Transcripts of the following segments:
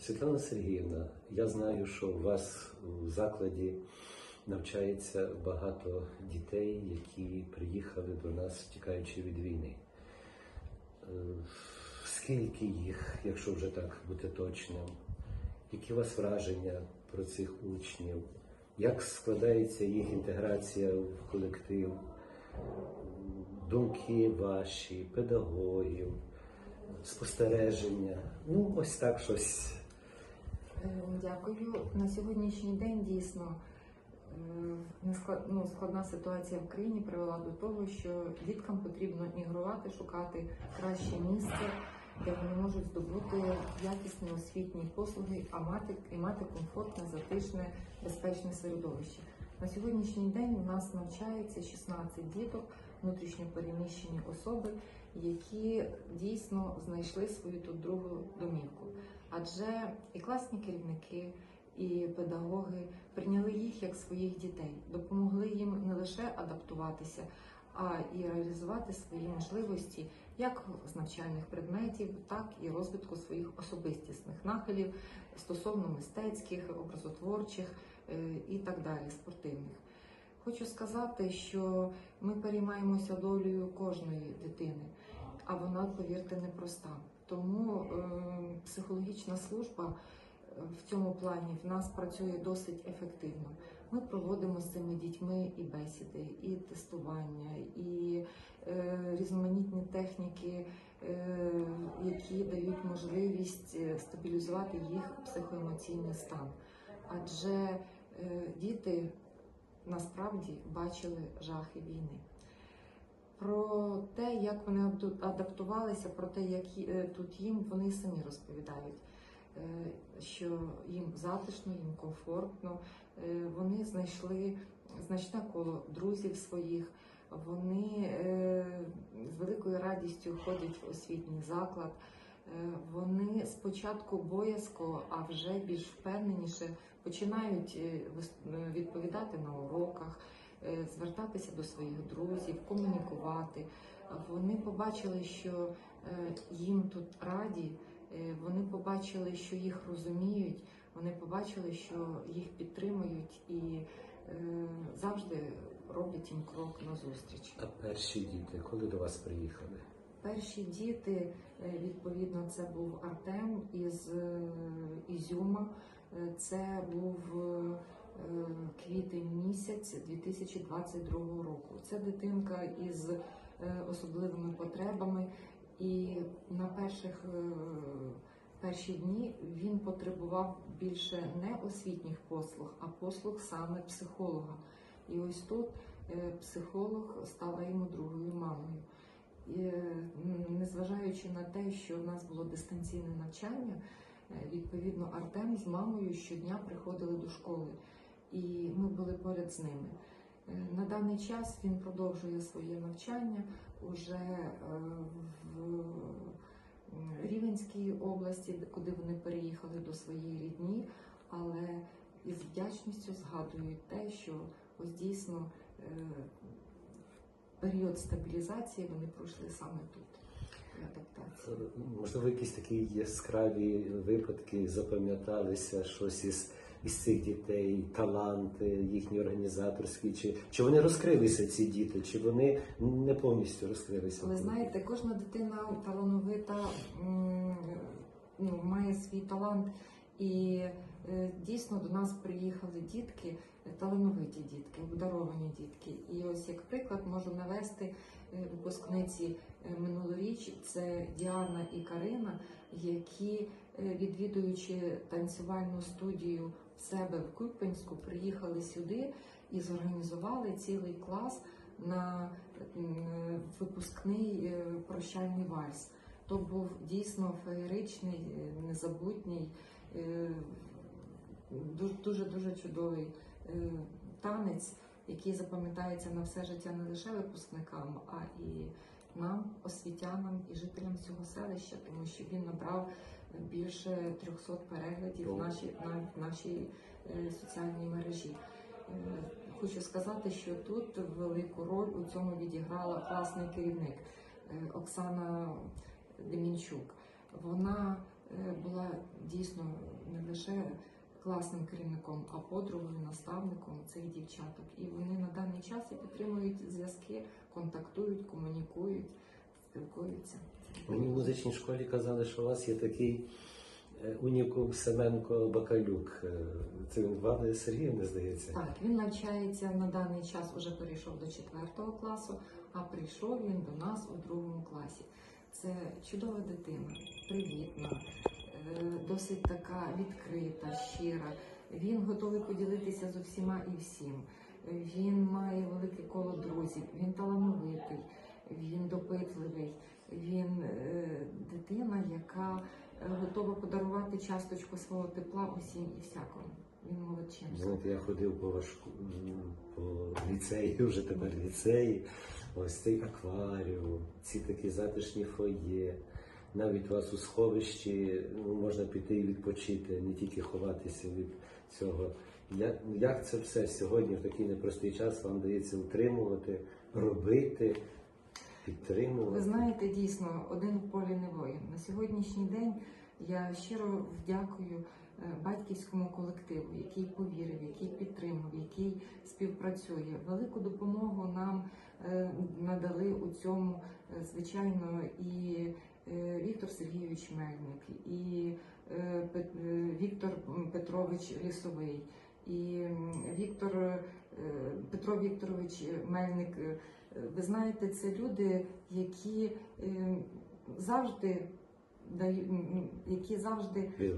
Світлана Сергіївна, я знаю, що у вас у закладі навчається багато дітей, які приїхали до нас, втікаючи від війни. Е, Скільки їх, якщо вже так бути точним? Які у вас враження про цих учнів? Як складається їх інтеграція в колектив? Думки ваші, педагогів, спостереження? Ну, ось так щось. Е, Дякую. На сьогоднішній день дійсно е, ну, складна ситуація в країні привела до того, що діткам потрібно мігрувати, шукати краще місце, де вони можуть здобути якісні освітні послуги, а мати і мати комфортне, затишне, безпечне середовище. На сьогоднішній день у нас навчається 16 діток, внутрішньо переміщені особи, які дійсно знайшли свою тут другу домівку. Адже і класні керівники, і педагоги прийняли їх як своїх дітей, допомогли їм не лише адаптуватися, а і реалізувати свої можливості як з навчальних предметів, так і розвитку своїх особистісних нахилів стосовно мистецьких, образотворчих е, і так далі, спортивних. Хочу сказати, що ми переймаємося долею кожної дитини, а вона, повірте, непроста. Тому е, психологічна служба е, в цьому плані в нас працює досить ефективно. Ми проводимо з цими дітьми і бесіди, і тестування, і е, різноманітні техніки, е, які дають можливість е, стабілізувати їх психоемоційний стан. Адже е, діти насправді бачили жахи війни. Про те, як вони адаптувалися, про те, як е, тут їм вони самі розповідають, е, що їм затишно, їм комфортно. Е, Вони знайшли значне коло друзів своїх. Вони з великою радістю ходять в освітній заклад. Е, Вони спочатку боязко, а вже більш впевненіше починають е, е, відповідати на уроках, звертатися до своїх друзів, комунікувати. Вони побачили, що їм тут раді, вони побачили, що їх розуміють, вони побачили, що їх підтримують і завжди роблять їм крок назустріч. А перші діти, коли до вас приїхали? Перші діти, е, відповідно, це був Артем із е, Ізюма. Е, Це був квітень місяць 2022 року. Це дитинка із особливими потребами, і на перших перші дні він потребував більше не освітніх послуг, а послуг саме психолога. І ось тут психолог стала йому другою мамою. Незважаючи на те, що в нас було дистанційне навчання, е, відповідно Артем з мамою щодня приходили до школи, і ми були поряд з ними. Е, На даний час він продовжує своє навчання уже е, в Рівенській області, куди вони переїхали до своєї рідні, але із вдячністю згадують те, що ось дійсно період стабілізації вони пройшли саме тут. Адаптації. Е, Можливо, якісь такі яскраві випадки запам'яталися щось із, із цих дітей, таланти, їхні організаторські, чи, чи вони розкрилися, ці діти, чи вони не повністю розкрилися? Ви знаєте, кожна дитина талановита ну, має свій талант, і е, дійсно до нас приїхали дітки, е, талановиті дітки, обдаровані дітки. І ось як приклад можу навести е, випускниці минулоріч це Діана і Карина, які, відвідуючи танцювальну студію в себе в Купенську, приїхали сюди і зорганізували цілий клас на випускний прощальний вальс. То був дійсно феєричний, незабутній, е, дуже дуже дуже чудовий е, танець, який запам'ятається на все життя не лише випускникам, а і нам, освітянам і жителям цього селища, тому що він набрав більше 300 переглядів в нашій, на, в нашій е, соціальній мережі. Хочу сказати, що тут велику роль у цьому відіграла класний керівник Оксана Демінчук. Вона була дійсно не лише класним керівником, а подругою, наставником цих дівчаток. І вони на даний час і підтримують зв'язки, контактують, комунікують, спілкуються. Мені в музичній школі казали, що у вас є такий е, унікум Семенко Бакалюк. Е, Це він Вали Сергіївни, здається. Так, він навчається на даний час, уже перейшов до 4 класу, а прийшов він до нас у другому класі. Це чудова дитина, привітна, е, досить така відкрита, щира. Він готовий поділитися з усіма і всім. Він має велике коло друзів, він талановитий, він допитливий, він е, дитина, яка е, готова подарувати часточку свого тепла усім і всякому. Він молодчинка. Знаєте, я ходив по важку по ліцеї, вже тепер ліцеї. Ось цей акваріум, ці такі затишні фоє. Навіть у вас у сховищі ну, можна піти і відпочити, не тільки ховатися від цього. Як, як це все сьогодні в такий непростий час вам дається утримувати, робити, підтримувати? Ви знаєте, дійсно, один в полі не воїн. На сьогоднішній день я щиро вдякую батьківському колективу, який повірив, який підтримав, який співпрацює. Велику допомогу нам е, надали у цьому, е, звичайно, і е, Віктор Сергійович Мельник, і е, е, Віктор Петрович Лісовий, і Віктор е, Петро Вікторович Мельник. е, ви знаєте, це люди, які е, завжди які завжди е,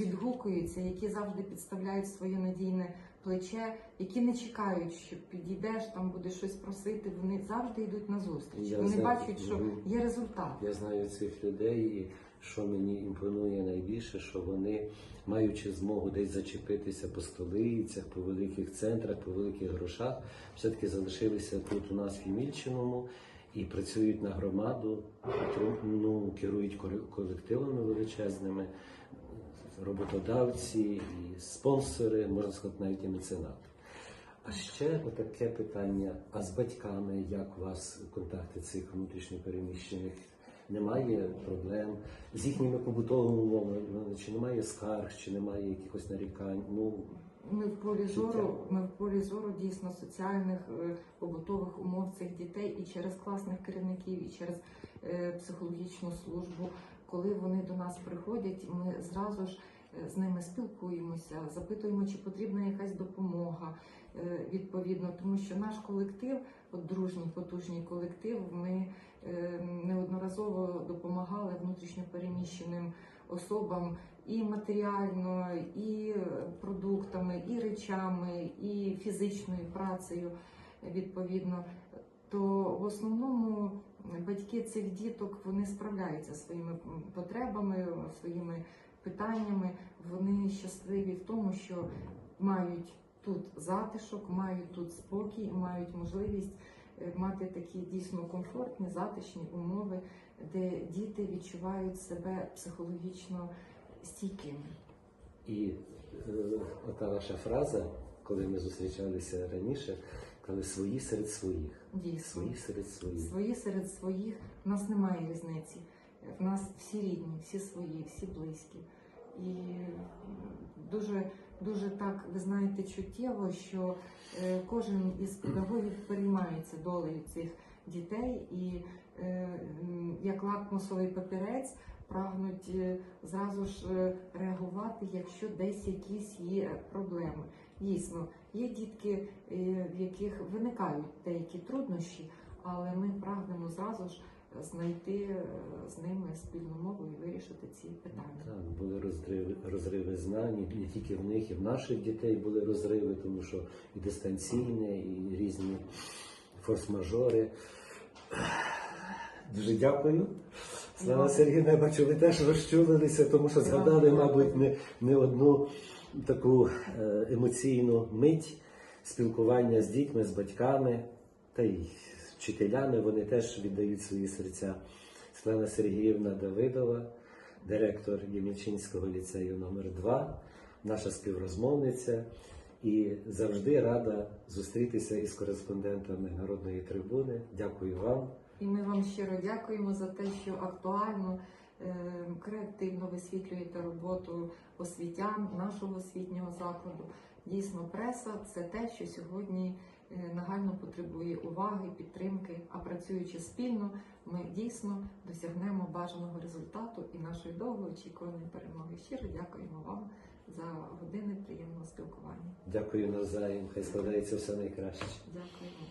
відгукуються, які завжди підставляють своє надійне плече, які не чекають, що підійдеш, там будеш щось просити. Вони завжди йдуть на зустріч. Я Вони знаю. бачать, що Мгм. є результат. Я знаю цих людей, і що мені імпонує найбільше, що вони, маючи змогу десь зачепитися по столицях, по великих центрах, по великих грошах, все-таки залишилися тут у нас в Ємільчиному і працюють на громаду, ну, керують колективами величезними, роботодавці, і спонсори, можна сказати, навіть і меценати. А ще таке питання: а з батьками як у вас контакти цих внутрішньопереміщених? Немає проблем з їхніми побутовими умовами? Чи немає скарг, чи немає якихось нарікань? Ну Ми в полі зору, ми в полі зору дійсно соціальних е, побутових умов цих дітей і через класних керівників, і через е, психологічну службу. Коли вони до нас приходять, ми зразу ж е, з ними спілкуємося, запитуємо, чи потрібна якась допомога відповідно, тому що наш колектив, от дружній, потужній колектив, ми неодноразово допомагали внутрішньопереміщеним особам і матеріально, і продуктами, і речами, і фізичною працею відповідно. То в основному батьки цих діток вони справляються своїми потребами, своїми питаннями. Вони щасливі в тому, що мають тут затишок, мають тут спокій, мають можливість мати такі дійсно комфортні, затишні умови, де діти відчувають себе психологічно стійкими. і е, ота ваша фраза, коли ми зустрічалися раніше, коли свої серед своїх, Дійсно. свої серед своїх. Свої серед своїх в нас немає різниці. В нас всі рідні, всі свої, всі близькі. І дуже, дуже так, ви знаєте, чуттєво, що е, кожен із педагогів переймається долею цих дітей і е, як лакмусовий папірець прагнуть е, зразу ж реагувати, якщо десь якісь є проблеми. Дійсно, є дітки, в яких виникають деякі труднощі, але ми прагнемо зразу ж знайти е, з ними спільну мову і вирішити ці питання. Так, були розриви, розриви знань, і не тільки в них, і в наших дітей були розриви, тому що і дистанційне, і різні форс-мажори. Дуже дякую. Слава Вам. Сергійовна, я бачу, ви теж розчулилися, тому що згадали, мабуть, не, не одну таку е, емоційну мить спілкування з дітьми, з батьками та й вчителями. Вони теж віддають свої серця. Світлана Сергіївна Давидова, директор Ємільчинського ліцею номер 2 наша співрозмовниця. І завжди рада зустрітися із кореспондентами народної трибуни. Дякую вам. І ми вам щиро дякуємо за те, що актуально е, креативно висвітлюєте роботу освітян нашого освітнього закладу. Дійсно, преса це те, що сьогодні нагально потребує уваги, підтримки. А працюючи спільно, ми дійсно досягнемо бажаного результату і нашої довгоочікуваної перемоги. Щиро дякуємо вам за години приємного спілкування. Дякую Назаєм. хай складається все найкраще. Дякуємо.